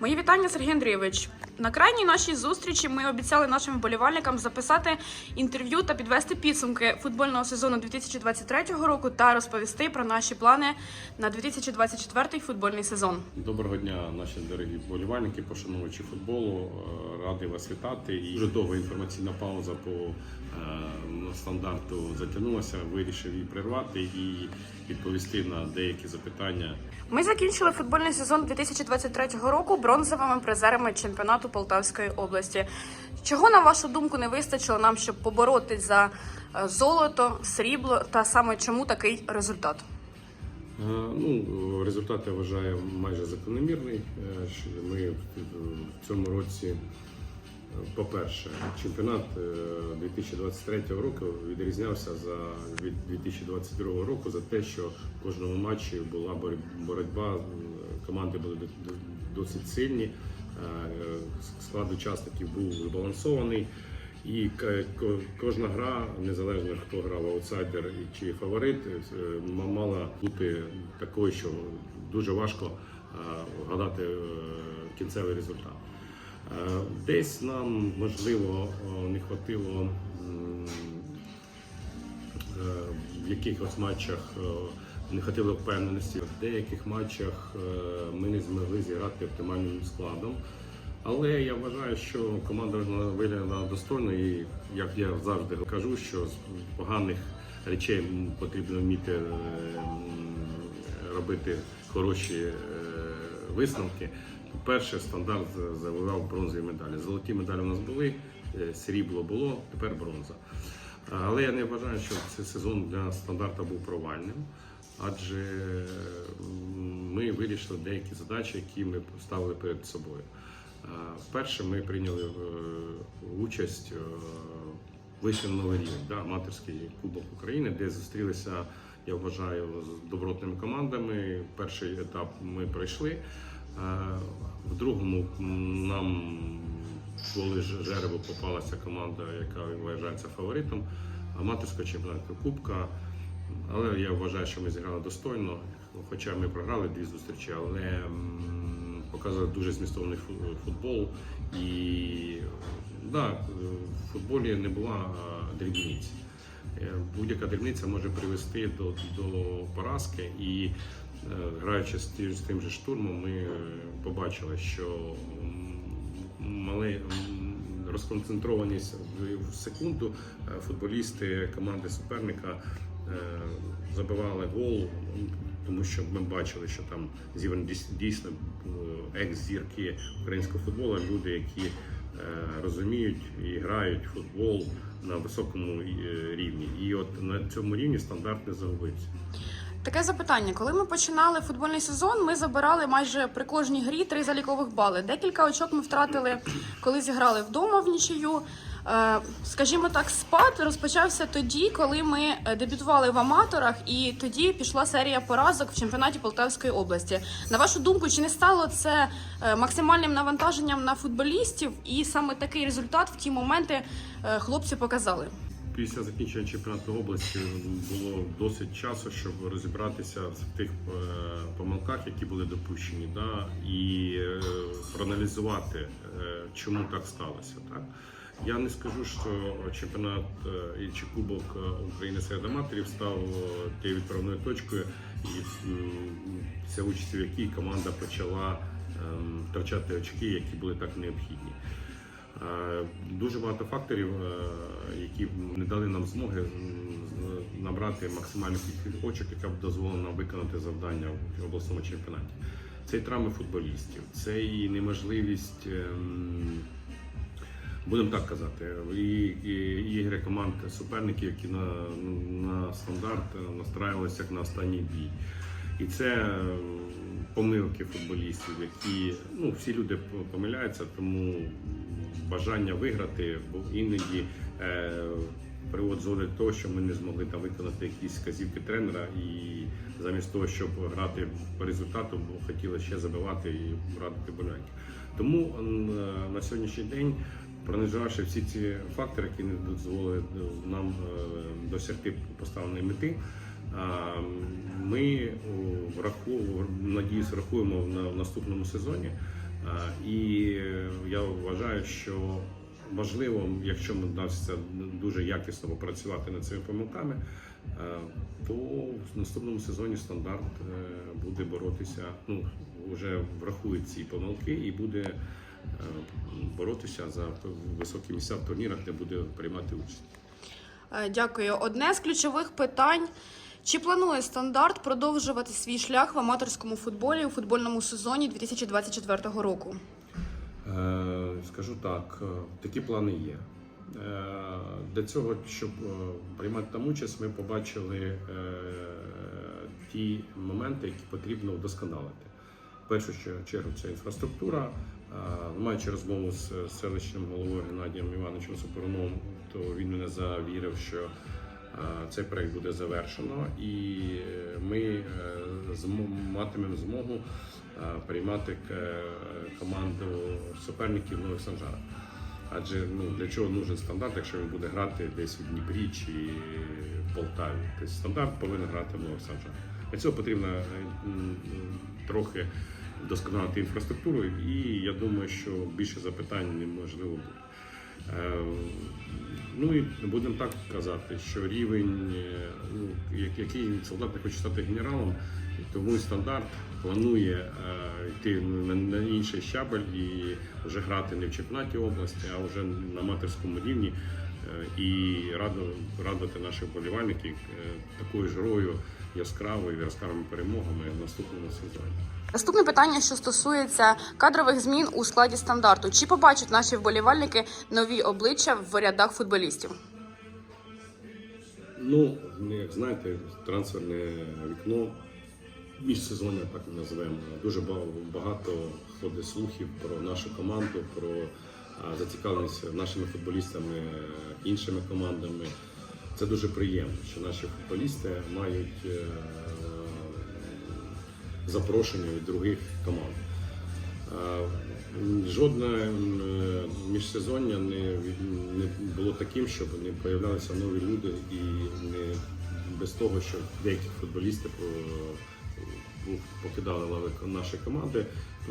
Мої вітання, Сергій Андрійович. На крайній нашій зустрічі ми обіцяли нашим вболівальникам записати інтерв'ю та підвести підсумки футбольного сезону 2023 року та розповісти про наші плани на 2024 футбольний сезон. Доброго дня, наші дорогі вболівальники, пошановувачі футболу. Е, Радий вас вітати. І дуже довга інформаційна пауза по е, стандарту затягнулася. Вирішив її прервати і відповісти на деякі запитання. Ми закінчили футбольний сезон 2023 року бронзовими призерами чемпіонату Полтавської області. Чого, на вашу думку, не вистачило нам, щоб поборотись за е, золото, срібло та саме чому такий результат? Е, Ну, результат я вважаю майже закономірний. Е, Ми в цьому році, по-перше, чемпіонат е, 2023 року відрізнявся за від 2022 року за те, що в кожному матчі була боротьба, команди були до- до- досить сильні, склад учасників був збалансований. І кожна гра, незалежно хто грав аутсайдер чи фаворит, е, мала бути такою, що дуже важко е, вгадати е, кінцевий результат. Е, Десь нам можливо е, не е, в якихось матчах е, не хватило впевненості. В деяких матчах е, ми не змогли зіграти оптимальним складом. Але я вважаю, що команда виглядала достойно, і як я завжди кажу, що з поганих речей потрібно вміти е, робити хороші е, висновки. Перше стандарт за- завоював бронзові медалі. Золоті медалі у нас були, срібло було, тепер бронза. Але я не вважаю, що цей сезон для стандарта був провальним, адже ми вирішили деякі задачі, які ми ставили перед собою. Е, Вперше ми прийняли е, участь е, вище новий рівень, да, аматорський кубок України, де зустрілися, я вважаю, з добротними командами. Перший етап ми пройшли. В другому нам коли ж- жеребу попалася команда, яка вважається фаворитом аматорського чемпіонату Кубка. Але я вважаю, що ми зіграли достойно, хоча ми програли дві зустрічі, але показали дуже змістовний фу- футбол. І да, в футболі не була дрібниць. Е, Будь-яка дрібниця може привести до, до поразки. І е, граючи з, з тим же штурмом, ми е, побачили, що м, мале, м, розконцентрованість в, секунду футболісти команди суперника забивали гол, тому що ми бачили, що там зібрані дійсно е, екс-зірки українського футболу, люди, які е, розуміють і грають футбол на високому е, рівні. І от на цьому рівні стандарт не загубився. Таке запитання: коли ми починали футбольний сезон, ми забирали майже при кожній грі три залікових бали. Декілька очок ми втратили, коли зіграли вдома в нічию. Е, Скажімо так, спад розпочався тоді, коли ми е, дебютували в аматорах, і тоді пішла серія поразок в чемпіонаті Полтавської області. На вашу думку, чи не стало це е, максимальним навантаженням на футболістів? І саме такий результат в ті моменти хлопці показали? Після закінчення чемпіонату області було досить часу, щоб розібратися в тих помилках, які були допущені, да, і проаналізувати, чому так сталося. Так? Я не скажу, що чемпіонат е, чи Кубок е, України серед аматорів став е, тією відправною точкою, і ця участь, в якій команда почала ем, втрачати очки, які були так необхідні. Е, Дуже багато факторів, е, які не дали нам змоги набрати максимальну кількість очок, яка б дозволила нам виконати завдання в обласному чемпіонаті. Це і травми футболістів, це і неможливість, ем, будемо так казати, і, і, ігри команд суперників, які на, на стандарт настраювалися як на останній бій. І це е, помилки футболістів, які ну всі люди помиляються, тому бажання виграти, бо іноді е, приводить до того, що ми не змогли там виконати якісь вказівки тренера, і замість того, щоб грати по результату, хотіли ще забивати і радити болянки. Тому е, на сьогоднішній день. Проаналізувавши всі ці фактори, які не дозволили нам е, досягти поставленої мети, Ми враховуємо, надіюсь, врахуємо на в наступному сезоні. І я вважаю, що важливо, якщо нам вдасться дуже якісно попрацювати над цими помилками, е, то в наступному сезоні стандарт е, буде боротися. Ну вже врахує ці помилки і буде боротися за високі місця в турнірах, де буде приймати участь. Е, Дякую. Одне з ключових питань. Чи планує стандарт продовжувати свій шлях в аматорському футболі у футбольному сезоні 2024 року? Е, Скажу так, е, такі плани є. Для цього, щоб приймати там участь, ми побачили ті моменти, які потрібно вдосконалити. В першу чер- чергу це інфраструктура. Е, Маючи розмову з селищним головою Геннадієм Івановичем Супруновим, то він мене завірив, що е, цей проект буде завершено, і е, ми матимемо змогу приймати команду суперників Нових Санжарах. Адже ну для чого нужен стандарт, якщо він буде грати десь у Дніпрі чи в Полтаві? Тобто стандарт повинен грати в Нових Санжарах. Для цього потрібно е, м, вдосконалити вдосконалити інфраструктуру, і я думаю, що більше запитань неможливо буде. Е, Ну і будемо так казати, що рівень, е, ну, який солдат не хоче стати генералом, тому стандарт планує йти на, інший щабель і вже грати не в чемпіонаті області, а вже на аматорському рівні і раду- радувати наших вболівальників е, такою ж грою яскравою, яскравими перемогами в наступному сезоні. Наступне питання, що стосується кадрових змін у складі стандарту. Чи побачать наші вболівальники нові обличчя в рядах футболістів? Ну, як знаєте, трансферне вікно міжсезоння, так називаємо. Дуже багато ходить слухів про нашу команду, про зацікавленість нашими футболістами, е, іншими командами. Це дуже приємно, що наші футболісти мають е, запрошення від других команд. Жодне е, міжсезоння не, не було таким, щоб не появлялися нові люди і не без того, що деякі футболісти покидали лави нашої команди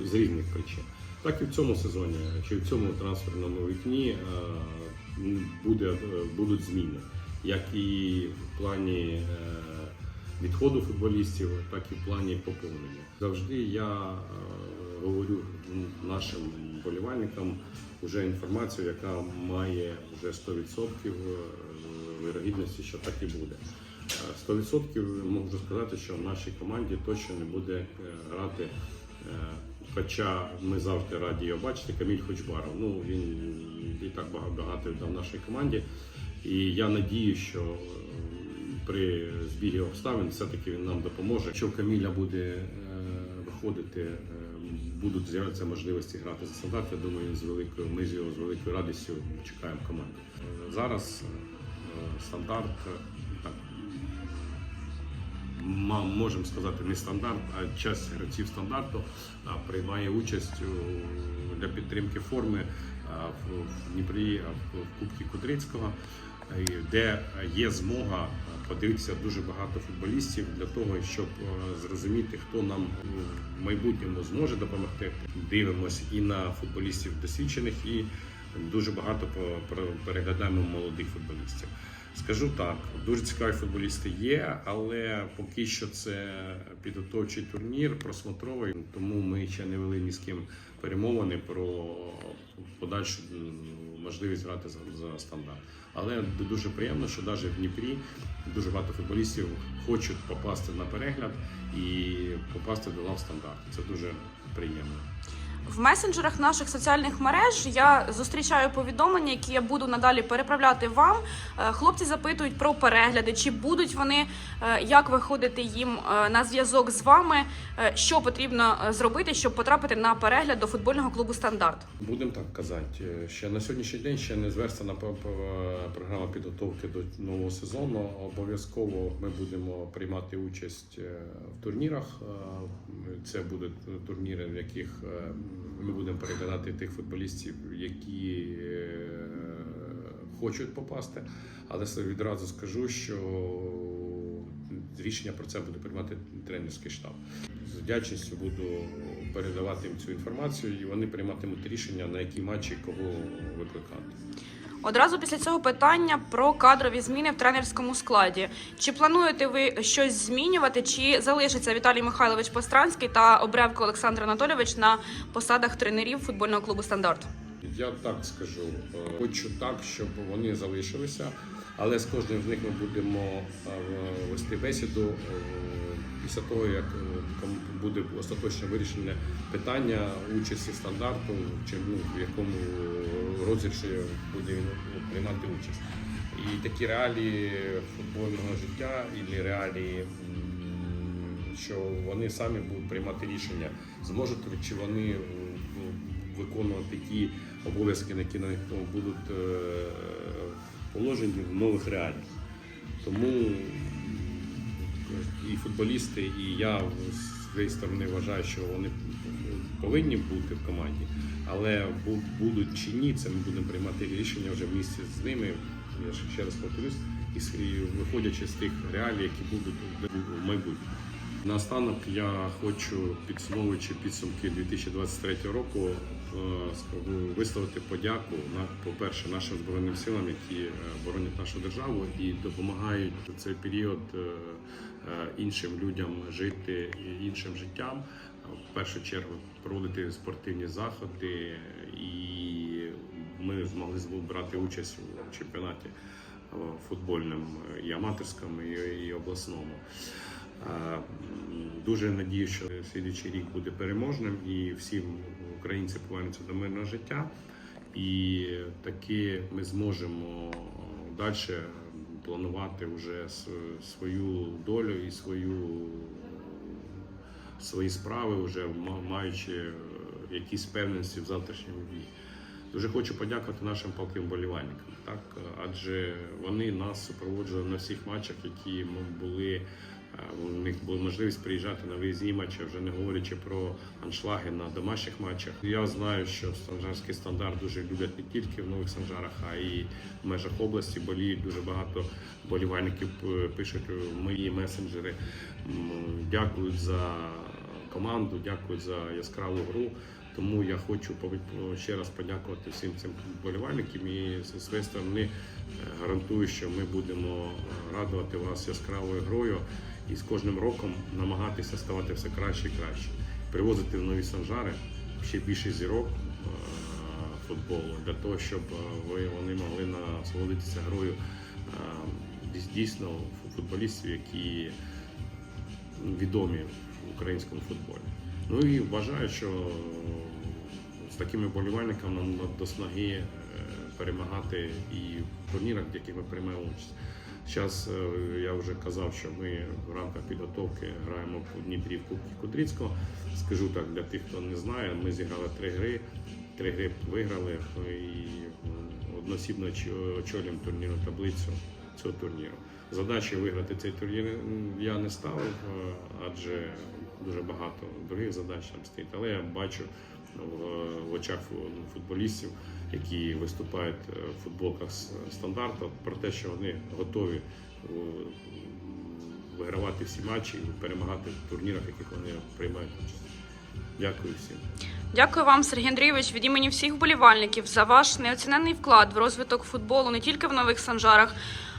з різних причин. Так і в цьому сезоні, чи в цьому трансферному вікні е, буде, е, будуть зміни, як і в плані е, відходу футболістів, так і в плані поповнення. Завжди я говорю нашим вболівальникам вже інформацію, яка має вже 100% вирогідності, що так і буде. Е, 100% можу сказати, що в нашій команді точно не буде грати. Е, Хоча ми завжди раді його бачити, Каміль Хочбаров. Ну він і так багато віддав нашій команді. І я надію, що е, при збігі обставин все-таки він нам допоможе. Якщо Каміля буде е, виходити, будуть з'являтися можливості грати за стандарт. Я думаю, з великою ми з його з великою радістю чекаємо команду. Зараз стандарт можемо сказати, не стандарт, а часть гравців стандарту приймає участь для підтримки форми в Дніпрі в Кубці Кудрицького, е, де є змога подивитися дуже багато футболістів для того, щоб зрозуміти, хто нам в майбутньому зможе допомогти. Дивимося і на футболістів досвідчених, і дуже багато переглядаємо молодих футболістів. Скажу так, дуже цікаві футболісти є, але поки що це підготовчий турнір, просмотровий, тому ми ще не вели ні з ким перемовини про подальшу можливість грати за, стандарт. Але дуже приємно, що навіть в Дніпрі дуже багато футболістів хочуть попасти на перегляд і попасти до лав стандарту. Це дуже приємно. В месенджерах наших соціальних мереж я зустрічаю повідомлення, які я буду надалі переправляти вам. Е, Хлопці запитують про перегляди, чи будуть вони, е, як виходити їм е, на зв'язок з вами, що потрібно зробити, щоб потрапити на перегляд до футбольного клубу Стандарт. Будемо так казати. Ще на сьогоднішній день ще не зверстана програма підготовки до нового сезону. Обов'язково ми будемо приймати участь в турнірах. Це будуть турніри, в яких ми будемо переглядати тих футболістів, які е, хочуть попасти. Але відразу скажу, що рішення про це буде приймати тренерський штаб. З вдячністю буду передавати їм цю інформацію, і вони прийматимуть рішення, на які матчі кого викликати. Одразу після цього питання про кадрові зміни в тренерському складі. Чи плануєте ви щось змінювати, чи залишиться Віталій Михайлович Постранський та Обрявко Олександр Анатолійович на посадах тренерів футбольного клубу Стандарт? Я так скажу, е, хочу так, щоб вони залишилися, але з кожним з них ми будемо е, вести бесіду е, після того, як е, буде остаточно вирішене питання участі стандарту, чи ну, в якому розіграші буде ну, приймати участь. І такі реалії футбольного життя і реалії. Що вони самі будуть приймати рішення, зможуть чи вони е, ну, виконувати ті обов'язки, які на них ну, будуть е, положені в нових реаліях. Тому і футболісти, і я з своєї сторони вважаю, що вони повинні бути в команді, але будуть чи ні, це ми будемо приймати рішення вже в місті з ними. Я ще- ще раз повторюсь, і виходячи з тих реалій, які будуть в майбутньому. Наостанок я хочу, підсумовуючи підсумки 2023 року, висловити подяку на по-перше нашим збройним силам, які е, боронять нашу державу і допомагають в цей період е, е, іншим людям жити іншим життям. В першу чергу проводити спортивні заходи, і ми змогли брати участь у чемпіонаті е, футбольному і аматорському, і, обласному. Е, Дуже надію, що слідуючий рік буде переможним і всі українці повернуться до мирного життя. І таки ми зможемо далі планувати вже свою долю і свою, свої справи, вже ма- маючи е, якісь певності в завтрашньому дні. Дуже хочу подякувати нашим палким вболівальникам, так адже вони нас супроводжували на всіх матчах, які ми були. Е, У них була можливість приїжджати на виїзні матчі, вже не говорячи про аншлаги на домашніх матчах. Я знаю, що санжарський стандарт дуже люблять не тільки в нових санжарах, а й в межах області. Боліють дуже багато болівальників пишуть у мої месенджери. Дякують за команду, дякують за яскраву гру. Тому я хочу ще раз подякувати всім цим вболівальникам і зі своєї сторони е, гарантую, що ми будемо е, радувати вас яскравою грою і з кожним роком намагатися ставати все краще і краще. Привозити в нові санжари ще більше зірок е, футболу для того, щоб е, вони могли насолодитися грою е, дійсно футболістів, які відомі в українському футболі. Ну і вважаю, що з такими болівальниками нам до снаги перемагати і в турнірах, в яких ми приймаємо участь. Зараз я вже казав, що ми в рамках підготовки граємо в Дніпрі в Кубці Кудрицького. Скажу так для тих, хто не знає, ми зіграли три гри, три гри виграли і очі- очолюємо турнірну таблицю цього турніру. Задачі виграти цей турнір я не ставив, е, адже дуже багато других задач там стоїть. Але я бачу в, в очах футболістів, які виступають е, в футболках стандарту, про те, що вони готові е, вигравати всі матчі і перемагати в турнірах, яких вони приймають участь. Дякую всім. Дякую вам, Сергій Андрійович, від імені всіх вболівальників за ваш неоцінений вклад в розвиток футболу не тільки в нових санжарах,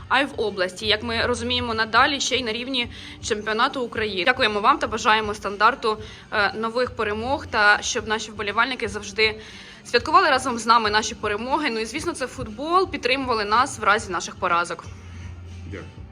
а й в області. Як ми розуміємо, надалі ще й на рівні чемпіонату України. Дякуємо вам та бажаємо стандарту е, нових перемог та щоб наші вболівальники завжди святкували разом з нами наші перемоги. Ну і звісно, це футбол підтримували нас в разі наших поразок. Дякую.